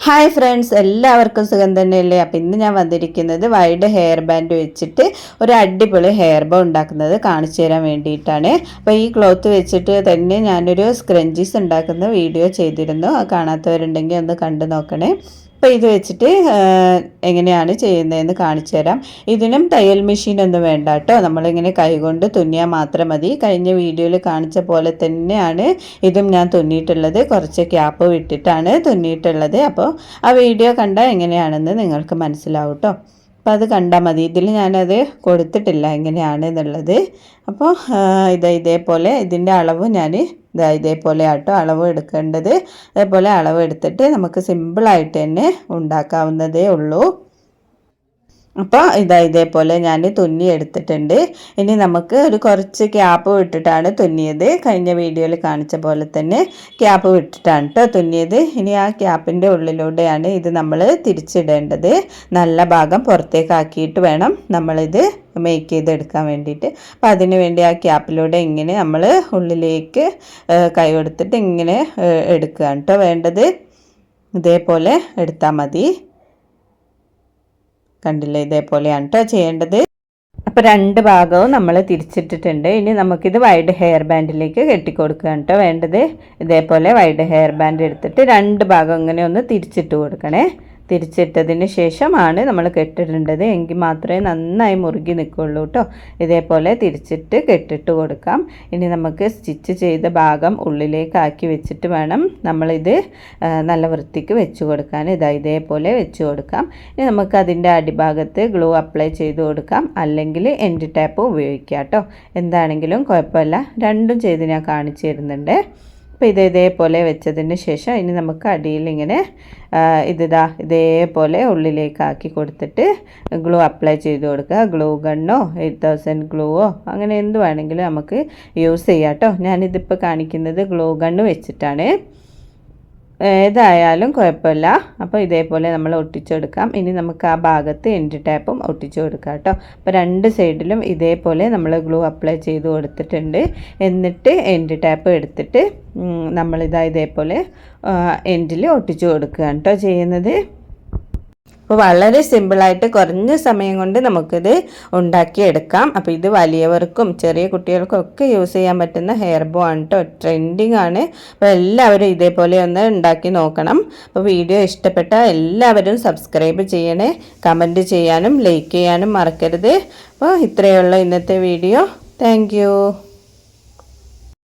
Hi friends എല്ലാവർക്കും സുഖം തന്നെയല്ലേ? അപ്പം ഇന്ന് ഞാൻ വന്നിരിക്കുന്നത് വൈഡ് ഹെയർ ബാൻഡ് വെച്ചിട്ട് ഒരു അടിപൊളി ഹെയർ ബോ ഉണ്ടാക്കുന്നത് കാണിച്ചു തരാൻ വേണ്ടിയിട്ടാണ്. അപ്പോൾ ഈ ക്ലോത്ത് വെച്ചിട്ട് തന്നെ ഞാനൊരു സ്ക്രഞ്ചീസ് ഉണ്ടാക്കുന്ന വീഡിയോ ചെയ്തിരുന്നു. കാണാത്തവരുണ്ടെങ്കിൽ ഒന്ന് കണ്ടു നോക്കണേ. അപ്പോൾ ഇത് വെച്ചിട്ട് എങ്ങനെയാണ് ചെയ്യുന്നതെന്ന് കാണിച്ചു തരാം. ഇതിനും തയ്യൽ മെഷീൻ ഒന്നും വേണ്ട കേട്ടോ. നമ്മളിങ്ങനെ കൈകൊണ്ട് തുന്നിയാൽ മാത്രം മതി. കഴിഞ്ഞ വീഡിയോയിൽ കാണിച്ച പോലെ തന്നെയാണ് ഇതും ഞാൻ തുന്നിയിട്ടുള്ളത്. കുറച്ച് ക്യാപ്പ് വിട്ടിട്ടാണ് തുന്നിയിട്ടുള്ളത്. അപ്പോൾ ആ വീഡിയോ കണ്ടാൽ എങ്ങനെയാണെന്ന് നിങ്ങൾക്ക് മനസ്സിലാവും കേട്ടോ. അപ്പോൾ അത് കണ്ടാൽ മതി. ഇതിൽ ഞാനത് കൊടുത്തിട്ടില്ല എങ്ങനെയാണ് എന്നുള്ളത്. അപ്പോൾ ഇത് ഇതാ ഇതേപോലെ ഇതിന്റെ അളവ് ഞാൻ ഇതാ ഇതേപോലെ ആട്ടോ അളവ് എടുക്കേണ്ടത്. അതേപോലെ അളവ് എടുത്തിട്ട് നമുക്ക് സിമ്പിളായിട്ട് തന്നെ ഉണ്ടാക്കാവുന്നതേ ഉള്ളൂ. അപ്പോൾ ഇതാ ഇതേപോലെ ഞാൻ തുന്നി എടുത്തിട്ടുണ്ട്. ഇനി നമുക്ക് ഒരു കുറച്ച് ക്യാപ്പ് വിട്ടിട്ടാണ് തുന്നിയത്. കഴിഞ്ഞ വീഡിയോയിൽ കാണിച്ച പോലെ തന്നെ ക്യാപ്പ് വിട്ടിട്ടാണ് കേട്ടോ തുന്നിയത്. ഇനി ആ ക്യാപ്പിന്റെ ഉള്ളിലൂടെയാണ് ഇത് നമ്മൾ തിരിച്ചിടേണ്ടത്. നല്ല ഭാഗം പുറത്തേക്കാക്കിയിട്ട് വേണം നമ്മളിത് മേക്ക് ചെയ്തെടുക്കാൻ വേണ്ടിയിട്ട്. അപ്പം അതിന് വേണ്ടി ആ ക്യാപ്പിലൂടെ ഇങ്ങനെ നമ്മൾ ഉള്ളിലേക്ക് കൈ കൊടുത്തിട്ട് ഇങ്ങനെ എടുക്കുകയാണ് കേട്ടോ വേണ്ടത്. ഇതേപോലെ എടുത്താൽ മതി. കണ്ടില്ലേ? ഇതേപോലെയാണ് കേട്ടോ ചെയ്യേണ്ടത്. അപ്പോൾ രണ്ട് ഭാഗവും നമ്മൾ തിരിച്ചിട്ടിട്ടുണ്ട്. ഇനി നമുക്കിത് വൈഡ് ഹെയർ ബാൻഡിലേക്ക് കെട്ടിക്കൊടുക്കുകയാണ് കേട്ടോ വേണ്ടത്. ഇതേപോലെ വൈഡ് ഹെയർ ബാൻഡ് എടുത്തിട്ട് രണ്ട് ഭാഗം ഇങ്ങനെ ഒന്ന് തിരിച്ചിട്ട് കൊടുക്കണേ. തിരിച്ചിട്ടതിന് ശേഷമാണ് നമ്മൾ കെട്ടിടേണ്ടത്. എങ്കിൽ മാത്രമേ നന്നായി മുറുകി നിൽക്കുള്ളൂ കേട്ടോ. ഇതേപോലെ തിരിച്ചിട്ട് കെട്ടിട്ട് കൊടുക്കാം. ഇനി നമുക്ക് സ്റ്റിച്ച് ചെയ്ത ഭാഗം ഉള്ളിലേക്കാക്കി വെച്ചിട്ട് വേണം നമ്മളിത് നല്ല വൃത്തിക്ക് വെച്ച് കൊടുക്കാൻ. ഇതാ ഇതേപോലെ വെച്ച് കൊടുക്കാം. ഇനി നമുക്ക് അതിന്റെ അടിഭാഗത്ത് ഗ്ലൂ അപ്ലൈ ചെയ്ത് കൊടുക്കാം. അല്ലെങ്കിൽ എൻഡ് ടാപ്പ് ഉപയോഗിക്കാം കേട്ടോ. എന്താണെങ്കിലും കുഴപ്പമില്ല. രണ്ടും ചെയ്ത് ഞാൻ കാണിച്ചു തരുന്നുണ്ട്. അപ്പോൾ ഇത് ഇതേപോലെ വെച്ചതിന് ശേഷം ഇനി നമുക്ക് അടിയിൽ ഇങ്ങനെ ഇതിതാ ഇതേപോലെ ഉള്ളിലേക്ക് ആക്കി കൊടുത്തിട്ട് ഗ്ലൂ അപ്ലൈ ചെയ്ത് കൊടുക്കുക. ഗ്ലൂ ഗണ്ണോ എയ്റ്റ് തൗസൻഡ് ഗ്ലൂവോ അങ്ങനെ എന്ത് വേണമെങ്കിലും നമുക്ക് യൂസ് ചെയ്യാം കേട്ടോ. ഞാനിതിപ്പോൾ കാണിക്കുന്നത് ഗ്ലൂ ഗണ്ണ് വെച്ചിട്ടാണ്. ഏതായാലും കുഴപ്പമില്ല. അപ്പോൾ ഇതേപോലെ നമ്മൾ ഒട്ടിച്ചെടുക്കാം. ഇനി നമുക്ക് ആ ഭാഗത്ത് എൻഡ് ടാപ്പും ഒട്ടിച്ചു കൊടുക്കാം കേട്ടോ. അപ്പോൾ രണ്ട് സൈഡിലും ഇതേപോലെ നമ്മൾ ഗ്ലൂ അപ്ലൈ ചെയ്ത് കൊടുത്തിട്ടുണ്ട്. എന്നിട്ട് എൻഡ് ടാപ്പ് എടുത്തിട്ട് നമ്മളിതാ ഇതേപോലെ എൻഡിൽ ഒട്ടിച്ചു കൊടുക്കുകയാണ് കേട്ടോ ചെയ്യുന്നത്. അപ്പോൾ വളരെ സിമ്പിളായിട്ട് കുറഞ്ഞ സമയം കൊണ്ട് നമുക്കിത് ഉണ്ടാക്കിയെടുക്കാം. അപ്പോൾ ഇത് വലിയവർക്കും ചെറിയ കുട്ടികൾക്കും ഒക്കെ യൂസ് ചെയ്യാൻ പറ്റുന്ന ഹെയർ ബോ ആണ് കേട്ടോ ട്രെൻഡിങ് ആണ്. അപ്പോൾ എല്ലാവരും ഇതേപോലെ ഒന്ന് ഉണ്ടാക്കി നോക്കണം. അപ്പോൾ വീഡിയോ ഇഷ്ടപ്പെട്ട എല്ലാവരും സബ്സ്ക്രൈബ് ചെയ്യണേ. കമന്റ് ചെയ്യാനും ലൈക്ക് ചെയ്യാനും മറക്കരുത്. അപ്പോൾ ഇത്രയുള്ള ഇന്നത്തെ വീഡിയോ. താങ്ക്